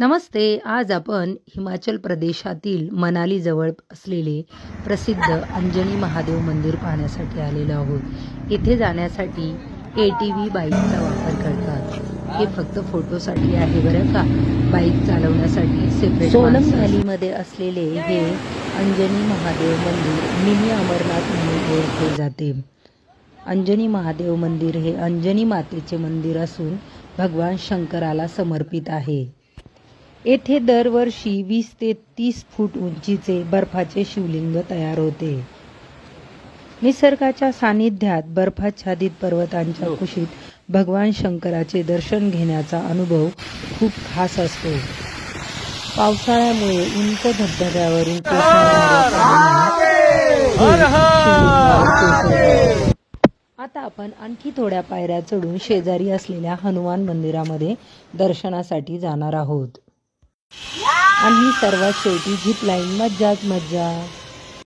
नमस्ते आज आपण हिमाचल प्रदेशातील मनालीजवळ असलेले प्रसिद्ध अंजनी महादेव मंदिर पाहण्यासाठी आलेलो आहोत. येथे जाण्यासाठी ए टी व्ही बाईकचा वापर करतात. हे फक्त फोटोसाठी आहे बरं का? बाईक चालवण्यासाठी सेपरेट सोलम व्हॅलीमध्ये असलेले हे अंजनी महादेव मंदिर मिनी अमरनाथ म्हणून ओळखले जाते. अंजनी महादेव मंदिर हे अंजनी मातेचे मंदिर असून भगवान शंकराला समर्पित आहे. येथे दरवर्षी वीस ते तीस फूट उंचीचे बर्फाचे शिवलिंग तयार होते. निसर्गाच्या सानिध्यात बर्फाच्छादित पर्वतांच्या कुशीत भगवान शंकराचे दर्शन घेण्याचा अनुभव खूप खास असतो. पावसाळ्यामुळे उंच धबधब्यावरून हे. आता आपण आणखी थोड्या पायऱ्या चढून शेजारी असलेल्या हनुमान मंदिरामध्ये दर्शनासाठी जाणार आहोत. आणि सर्वात शेवटी झिप लाईन मज्जाच मज्जा.